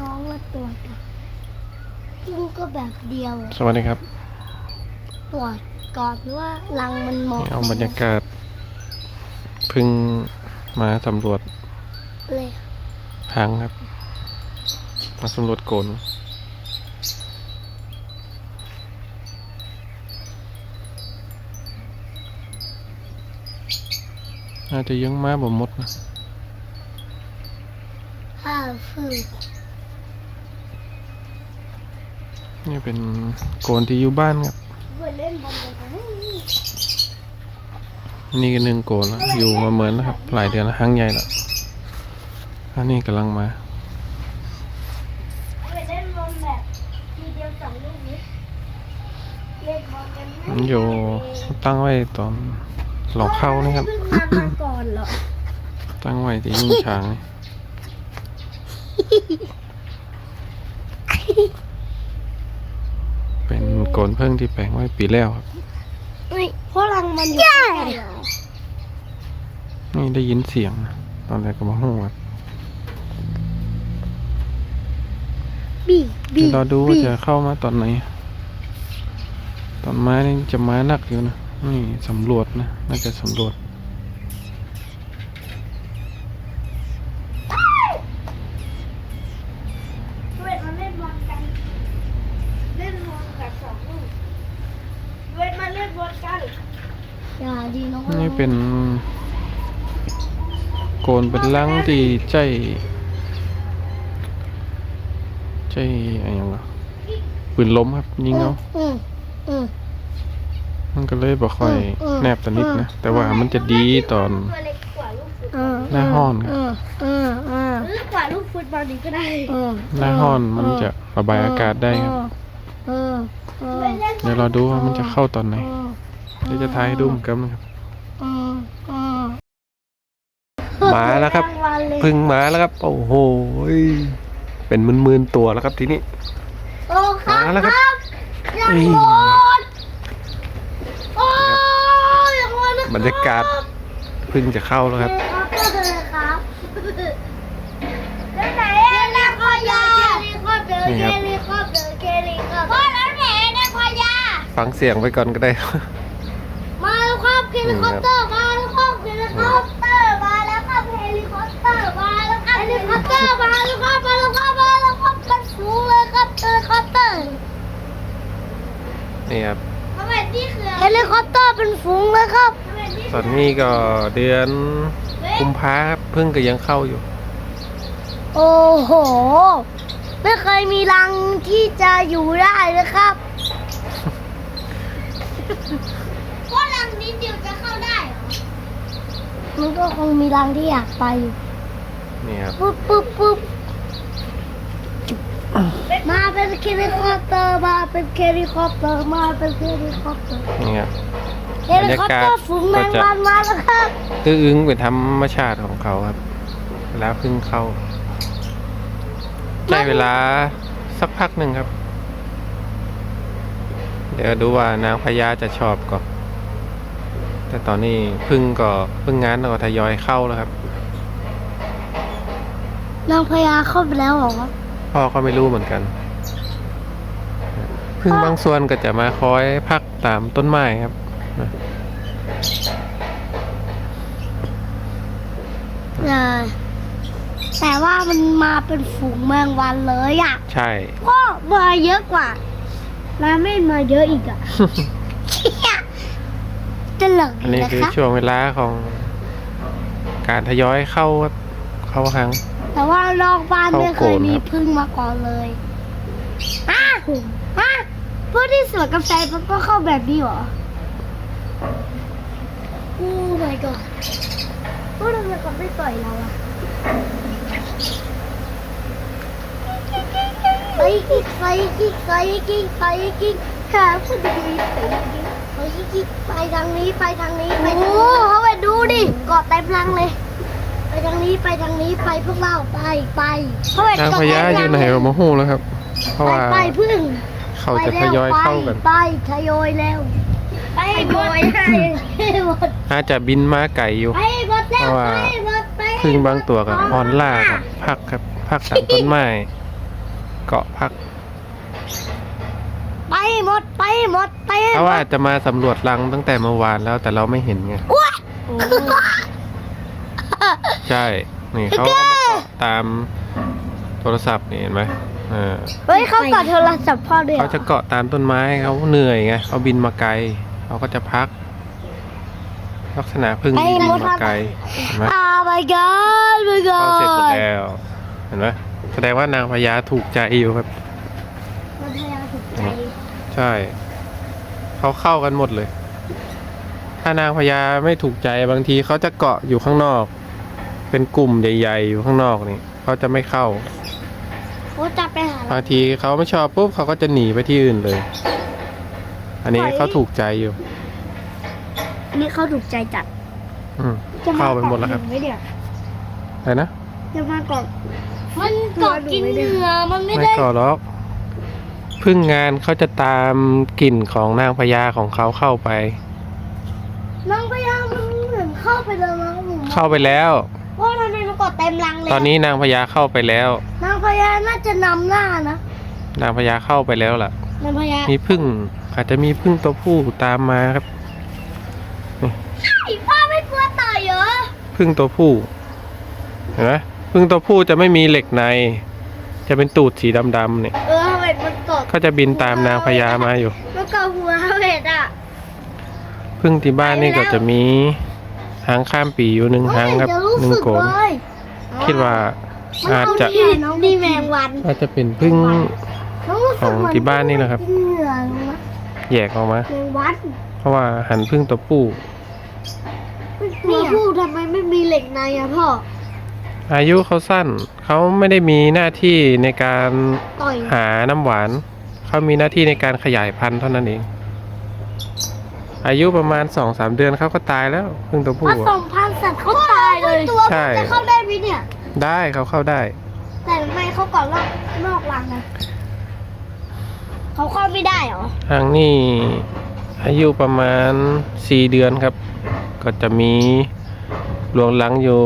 น้องละตัวจ้ะพึ่งก็แบบเดียวสวัสดีครับตรวจก่อนว่ารังมันเหมาะนี่เอาบรรยากาศเพึ่งมาสำรวจเลยหางครับ มาสำรวจโกนน่าจะยังมาบ่หมดนะ ห้าพึ่ง นี่เป็นโกนที่อยู่บ้านครับไปเล่นบอลกันไหมนี่ก็หนึ่งโกนแล้วอยู่มาเหมือนนะครับ หลายเดือนแล้วหางใหญ่แล้วอันนี้กำลังมาไปเล่นบอลแบบทีเดียวสองลูกนี้เล่นบอลกันไหมมันอยู่ตั้งไว้ตอนหลอกเข้านี่ครับเพิ่งมามาก่อนเหรอตั้งไว้ที่ยิงช้างนี่เป็น โกนเพิ่งที่แปลงไว้ปีแล้วครับไม่เพราะรังมันอยู่ข้างในเหรอนี่ได้ยินเสียงนะตอนแรกก็มาหูครับบีบีเดี๋ยวเราดูว่าจะเข้ามาตอนไหน ตอนมานี่จะมาหนักอยู่นะนี่สำรวจนะน่าจะสำรวจ เวทมาเล่นบอลกัน เล่นบอลกับสองลูกเวทมาเล่นบอลกันอย่าดีน้อง นี่เป็น โกนเป็นลังที่ใจ ใจอะไรอย่างเงี้ยปืนล้มครับ ยิงเอามันก็เลยบ่ค่อยแนบตะนิดนะ แต่ว่ามันจะดีตอนหน้าห้อนครับอืมอืมอืมหรือกว่าลูกฟุตบอลนี้ก็ได้หน้าห้อนมันจะระบายอากาศได้ครับเดี๋ยวเราดูว่ามันจะเข้าตอนไหนเดี๋ยวจะทายให้ดูเหมือนกันนะครับ มอืมมาแล้วครับ พึ่งมาแล้วครับ โอ้โหยเป็นหมื่นๆตัวแล้วครับทีนี้โอ้ครับมาแล้วครับยังนี่โดนโอ้ยยังโดนนะคบรรยากาศพึ่งจะเข้าแล้วครับครับก็เลยครับแล้วไหนอะนักพยาเคลิคอปเตอร์นี่เคครับลิคอปเตอร์เคลิคอปเตอร์พ่อแล้วไหนนักพยาฟังเสียงไปก่อนก็ได้ มาแล้วครับเฮลิคอปเตอร์มาแล้วครับเฮลิคอปเตอร์ เตอร์มาแล้วครับเฮลิคอปเตอร์มาแล้วครับมาแล้วครับมาแล้วครับกันสูงเลยครับเฮลิคอปเตอร์นี่ครับทำไมนี่คือเฮลิคอปเตอร์เป็นฝูงเลยครับตอนนี้ก็เดือนกุมภาครับพึ่งก็ยังเข้าอยู่ โอ้โห ไม่เคยมีรังที่จะอยู่ได้เลยครับว่ารังนี้เดียวจะเข้าได้มันก็คงมีรังที่อยากไปอยู่ นี่ครับปุ๊บปุ๊บปุ๊บมาเป็นเฮลิคอปเตอร์มาเป็นเฮลิคอปเตอร์มาเป็นเฮลิคอปเตอร์นี่ครับเฮลิคอปเตอร์ฝูงแมงวันมาแล้วครับตื้ออึ้งเป็นธรรมชาติของเขาครับเวลาพึ่งเข้าใช้เวลาสักพักหนึ่งครับ เดี๋ยวดูว่านางพญาจะชอบก่อนแต่ตอนนี้พึ่งก็พึ่งงานก็ทยอยเข้าแล้วครับ นางพญาเข้าไปแล้วเหรอครับพ่อก็ไม่รู้เหมือนกันพึ่งบางส่วนก็จะมาคอยพักตามต้นไม้ครับนะใช่แต่ว่ามันมาเป็นฝูงแมงวันเลยอะ ใช่ก็มาเยอะกว่ามาไม่มาเยอะอีกอะตลกอันนี้นะคือครับช่วงเวลาของการทยอยเข้าครับเข้าหาง แต่ว่านอกบ้านเข้าไม่เคยโกนมีครับพึ่งมาก่อนเลยอะอะเพื่อที่สวนกาแฟมันก็เข้าแบบนี้เหรอโอ้ my god พวกทำไมเขาไม่ต่อยเราอะไปกิ๊กไปกิ๊กไปกิ๊กไปกิ๊กขาพอดีไปกิ๊กไปกิ๊กไปทางนี้ไปทางนี้ไปโอ้เขาไปดูดิเกาะเต็มรังเลยไป ทางนี้ไปทางนี้ไปพวกเราไปไปเขาไปนางพญาอยู่ไหนเรามาหูแล้วครับ เพราะไปว่าไปพึ่งเขาจะทยอยเข้ากันไปทยอยแล้วไปหมดให้หมดอาจจะบินมาไก่อยู่ ไปหมดแล้วเพราะว่า ไปหมดไปพึ่งบางตัวกับออนล่าครับพักครับพักตามต้นไม้ไเกาะพักไปหมดไปหมดไปให้เขาหมอาดจจะมาสำรวจรังตั้งแต่เมื่อวานแล้วแต่เราไม่เห็นไง ใช่ นี่เขาก็มาเกาะตามโทรศัพท์นี่เห็นไหมเออเฮ้ยเขากอดโทรศัพท์พ่อด้วยหรเขาจะเกาะตามต้นไม้เขาเหนื่อยไงเขาบินมาไกลเขาก็จะพัก ลักษณะพึ่งที่บินมาไกลเห็นไหมอ่า my god my เข้าเสร็จหมด god แล้วเห็นไหมแสดงว่านางพญาถูกใจอยู่ครับ มันพยายามถูกใจใช่ เขาเข้ากันหมดเลย ถ้านางพญาไม่ถูกใจบางทีเขาจะเกาะอยู่ข้างนอก เป็นกลุ่มใหญ่ๆอยู่ข้างนอกนี่เขาจะไม่เข้าเขาจะไปหาบางทีเขาไม่ชอบปุ๊บเขาก็จะหนีไปที่อื่นเลย อันนี้เขาถูกใจอยู่นี่เขาถูกใจจัดอืมเข้าไปหมดแล้วครับไม่เดี๋ยวอะไรนะจะมาเกาะมันเกาะกินเนื้อมันไม่ไม่ได้เกาะหรอกพึ่งงานเขาจะตามกลิ่นของนางพญาของเขาเข้าไป นางพญามันเหมือนเข้าไปเลยมั้งผมเข้าไปแล้ว กาะเต็มรังเลยตอนนี้นางพญาเข้าไปแล้ว นางพญาน่าจะนำหน้านะ นางพญาเข้าไปแล้วล่ะ นางพญามีพึ่งอาจจะมีพึ่งตัวผู้ตามมาครับไอ้ป้าไม่กลัวต่อยเหรอพึ่งตัวผู้เห็นไหมพึ่งตัวผู้จะไม่มีเหล็กใน จะเป็นตูดสีดำๆเนี่ยเออเห็ดมันเกาะเขาจะบินตามนางพญามาอยู่มันเกาะหัวเห็ดอะพึ่งที่บ้านนี่ก็จะมี หางข้ามปีอยู่หนึ่งหางครับจะรู้หนึ่งสึกโกนเลยคิดว่าอาจจะน้องนี่แมงวันอาจจะเป็นพึ่งน้รู้สึกเหมืของที่บ้านนี่แหละครับเหงื่อลงนะแยกออกมาแมงวันเพราะว่าหันพึ่งตัวผู้นี่พูดทำไมไม่มีเหล็กในอะพ่อ อายุเขาสั้น เขาไม่ได้มีหน้าที่ในการต่อยหาน้ำหวาน เขามีหน้าที่ในการขยายพันธุ์เท่านั้นเอง อายุประมาณสองสามเดือนเขาก็ตายแล้วพึ่งตัวผู้ผอะสมพันธุ์สัตว์เขาตายเลยตัวใช่จะเข้าได้ไหมเนี่ย ได้เขาเข้าได้ แต่ทำไมเขาก่อนนอกนอกรังนะเขาเข้าไม่ได้เหรอทางนี่อายุประมาณสี่เดือนครับ ก็จะมีรวงหลังอยู่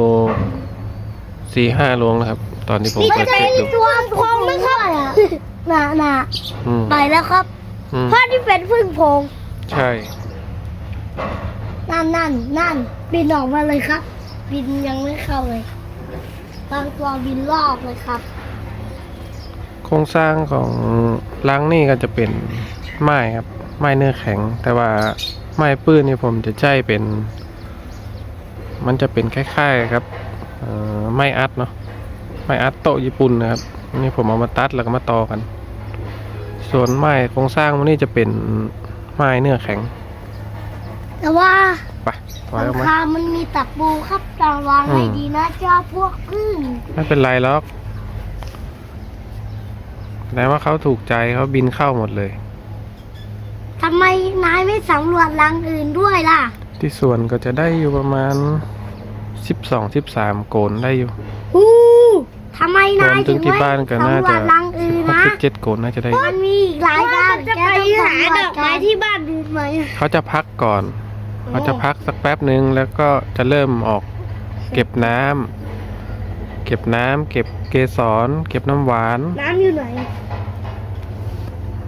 สี่ห้ารวงนะครับ ตอนที่ผมนี่ไปจะเช็คเป็นดูตัวพองไหมครับน่ะน่ะอืมไปแล้วครับอืมพ่อที่เป็นพึ่งโพรงใช่ นั่นนั่นนั่นบินออกมาเลยครับ บินยังไม่เข้าเลยบางตัวบินรอบเลยครับ โครงสร้างของหลังนี่ก็จะเป็นไม้ครับ ไม้เนื้อแข็ง แต่ว่าไม้ปื้นนี่ผมจะใช้เป็น มันจะเป็นคล้ายๆครับไม้อัดเนาะไม้อัดโต๊ะญี่ปุ่นนะครับนี่ผมเอามาตัดแล้วก็มาต่อกัน ส่วนไม้โครงสร้างมันนี่จะเป็นไม้เนื้อแข็ง แต่ว่าไปถอยออกหลัมางคามันมีตะปูครับระวังให้อืม ดีนะเจ้าพวกพึ่งไม่เป็นไรหรอกแต่ว่าเขาถูกใจเขาบินเข้าหมดเลย ทำไมนายไม่สำรวจรังอื่นด้วยล่ะ ที่สวนก็จะได้อยู่ประมาณสิบสองสิบสามโกนได้อยู่ ฮู้ทำไมรวนายมถึถึงงที่ไม่บ้านก็น่าสำรวจะจรังอื่นหกนะ สิบเจ็ดโกนน่าจะได้อยู่มันมีอีกหลายรังจะไปหาดอกไม้ที่บ้านดูไหมเขาจะพักก่อน เขาจะพักสักแป๊บหนึ่งแล้วก็จะเริ่มออกเก็บน้ำเก็บน้ำเก็บเกสร เก็บน้ำหวาน น้ำอยู่ไหน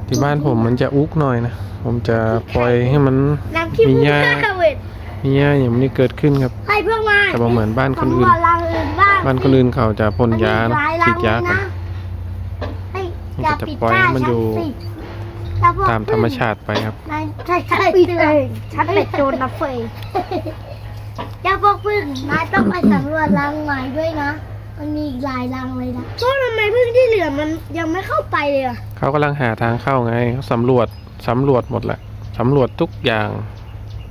ที่บ้านผมมันจะอุกหน่อยนะ ผมจะปล่อยให้มัน น้ำที่มีมุหญ้าก้าเวทมีหญ้าอย่างนี้เกิดขึ้นครับ ให้เพื่อนมาแต่ว่าเหมือนบ้านคนสำรอื่นวจรังอื่นบ้างบ้านคนอื่นเขาจะพ่นยามันนะมีหลายรัฉีงดยาเลยกันนะให้อมันก็ย่าจะปิดปล่อยหน้าให้มันฉัอยู่สิ แล้วพวกตามธรรมชาติไปครับนายใช่ฉันปิดเองฉันเป็นโจรนะเฟยเจ้าพวกพึ่งนายต้องไปสำรวจรังใหม่ด้วยนะ มันมีอีกหลายรังเลยนะก็ทำไมพึ่งที่เหลือมันยังไม่เข้าไปเลยอะเขากำลังหาทางเข้าไงเขาสำรวจสำรวจหมดแหละสำรวจทุกอย่าง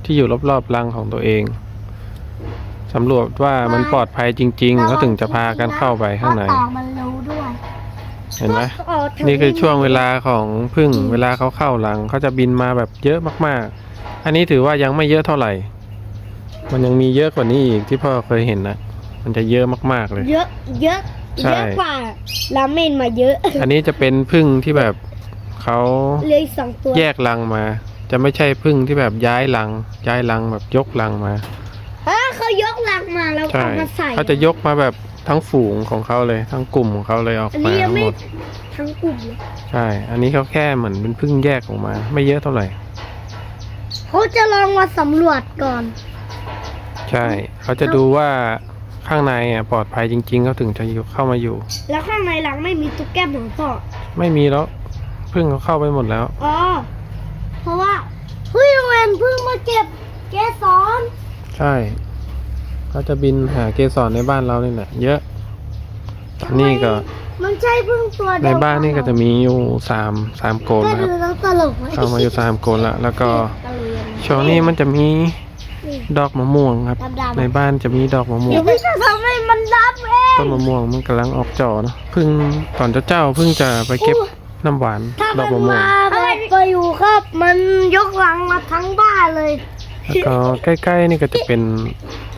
ที่อยู่รอบๆรังของตัวเองสำรวจว่ามันปลอดภัยจริงๆเขาถึงจะพากันเข้าไปข้างในเพระต่อมันรู้ด้วย เห็นไหมอ๋อถึงนี่คือช่วงเวลาของพึ่งเวลาเขาเข้ารังเขาจะบินมาแบบเยอะมากๆ อันนี้ถือว่ายังไม่เยอะเท่าไหร่ มันยังมีเยอะกว่านี้อีกที่พ่อเคยเห็นนะมันจะเยอะมากๆเลย เยอะเยอะใช่ เยอะกว่าราเมนมาเยอะอันนี้จะเป็นพึ่งที่แบบเขาเหลืออีกสองตัวแยกรังมา จะไม่ใช่พึ่งที่แบบย้ายรัง ย้ายรังแบบยกรังมา เออเขายกลังมาแล้วใช่เอามาใส่เขาจะยกมาแบบ ทั้งฝูงของเขาเลย ทั้งกลุ่มของเขาเลยออกอันมานี้ยังทั้งไม่หมด ทั้งกลุ่มเลยใช่ อันนี้เขาแค่เหมือนเป็นพึ่งแยกออกมา ไม่เยอะเท่าไหร่ เขาจะลองมาสำรวจก่อน ใช่ เขาจะดูว่าข้างในอะปลอดภัยจริง ๆ เขาถึงจะอยู่เข้ามาอยู่ แล้วข้างในหลังไม่มีตุ๊กแก้มของพ่อ ไม่มีแล้วพึ่งเขาเข้าไปหมดแล้ว อ๋อ เพราะว่าเฮ้ยโรงเรียนเพิ่งมาเก็บเกสรใช่ เขาจะบินหาเกสรในบ้านเรานี่แหละเยอะตอนนี้ก็มันใช่เพิ่งตัวเดียวในบ้านนี่ก็จะมีอยู่สามสามโกนก็นะครัดูบแล้วตลกไหมเข้ามาอยู่สามโกนละแล้วก็ตะเลียนช่วงนี้มันจะมีนี่ดอกมะม่วงครับดำๆในบ้านจะมีดอกมะม่วเดี๋ยงวพี่จะทำให้มันดำเองต้นมะม่วงมันกำลังออกจอเนอะเพิ่งตอนเจ้าๆเพิ่งจะไปเก็บน้ำหวานถ้าดมัอกนมะม่วงมาแบบไปอยู่ครับ มันยกหลังมาทั้งบ้านเลย แล้วก็ใกล้ๆนี่ก็จะเป็น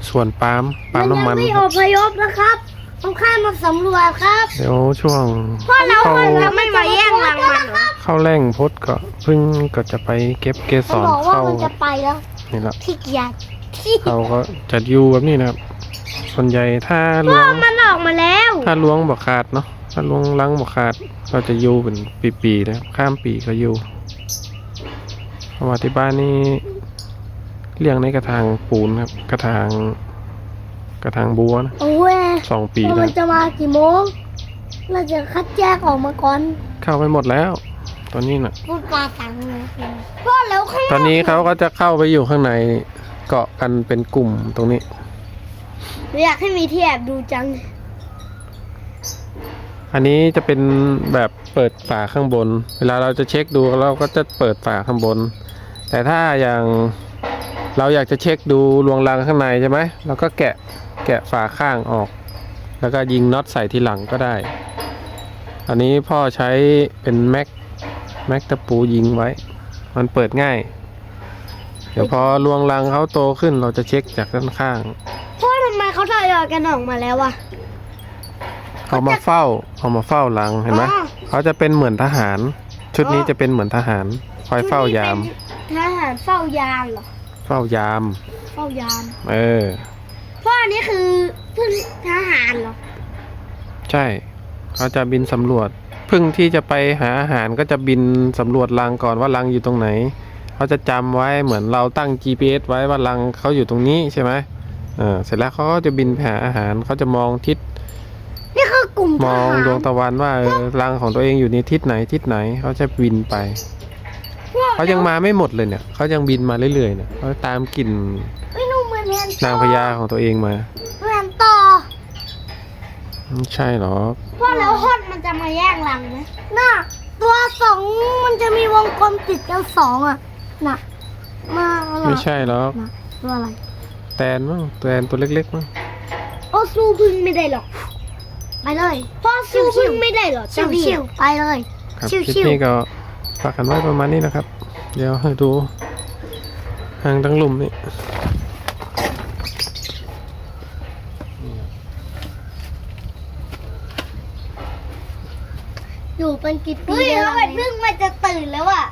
สวนปาล์มปาล์มยัน้ำมันไม่คอรับพยพนะครับต้องข้ามมาสำรวจครับเดี๋ยวช่วงเพราะเราเข้าจะไม่มาแย่งรังมันเหรอเข้าแรงพดก็เพิ่งก็จะไปเก็บเกสเขารบอกว่าเข้ามันจะไปแล้วนี่แหละขี้เกียจที่เขาก็จะอยู่แบบนี้นะครับ ส่วนใหญ่ถ้าเพล้วราะงมันออกมาแล้ว ถ้าล้วงบ่ขาดเนาะถ้าล้วงลังบ่ขาดก็จะอยู่เป็นปีๆเลยครับข้ามปีก็อยู่เพราะว่าที่บ้านนี่ เลี้ยงในกระถางปูนครับ กระถางกระถางบัวนะโอ้ยสองปีว่าแล้มัวนจะมากี่โมง เราจะคัดแยกออกมาก่อนเข้าไปหมดแล้ว ตอนนี้น่ะ พูดปลาตังเลยพ่อแล้วข้างตอนนี้เขาก็จะเข้าไปอยู่ข้างในเกาะกันเป็นกลุ่มตรงนี้ อยากให้มีที่แอบดูจัง อันนี้จะเป็นแบบเปิดฝาข้างบน เวลาเราจะเช็คดูเราก็จะเปิดฝาข้างบน แต่ถ้าอย่าง เราอยากจะเช็คดูรวงรังข้างในใช่ไหมเราก็แกะแกะฝาข้างออก แล้วก็ยิงน็อตใส่ทีหลังก็ได้ อันนี้พ่อใช้เป็นแม็กแม็กตะปูยิงไว้ มันเปิดง่าย เดี๋ยวพอรวงรังเขาโตขึ้นเราจะเช็คจากด้านข้าง พ่อทำไมเขาทยอยกันออกมาแล้วอะเอามาเฝ้าเอามาเฝ้ารังเห็นไหมอ๋อเขาจะเป็นเหมือนทหาร ชุดนี้จะเป็นเหมือนทหาร คอยเฝ้ายาม ทหารเฝ้ายามเหรอ เฝ้ายาม เฝ้ายาม เออ พ่ออันนี้คือพึ่งทหารเหรอ ใช่ เขาจะบินสำรวจพึ่งที่จะไปหาอาหารก็จะบินสำรวจรังก่อนว่ารังอยู่ตรงไหน เขาจะจำไว้เหมือนเราตั้ง GPS ไว้ว่ารังเขาอยู่ตรงนี้ใช่ไหมเออเสร็จแล้วเขาก็จะบินไปหาอาหารเขาจะมองทิศนี่คือกลุ่มทมองหารดวงตะวันว่าเออรังของตัวเองอยู่ในทิศไหนทิศไหนเขาจะบินไปพ่อ เขายังมาไม่หมดเลยเนี่ยเขายังบินมาเรื่อยๆเนี่ยเขาตามกลิ่นเอ้ยหนูเหมือนเห็นนางพญาของตัวเองมาเหมือนต่อไม่ใช่หรอกพ่อแล้วฮอดมันจะมาแย่งรังไหมน่ะตัวสองมันจะมีวงกลมติดกันสองอะน่ะมาอะไรไม่ใช่หรอกน่ะตัวอะไรแตนมั้งแตนตัวเล็กๆมั้งโอ้สู้พึ่งไม่ได้หรอกไปเลยพ่อสู้พึ่งไม่ได้หรอกชิวชิวไปเลย ครับชิวๆคลิปนี้ก็ฝากกันไว้ประมาณนี้นะครับ เดี๋ยวให้ดูหางตั้งหลุมนี่อยู่เป็นกี่ปีแล้วเฮ้ยพึ่งมันจะตื่นแล้วอะ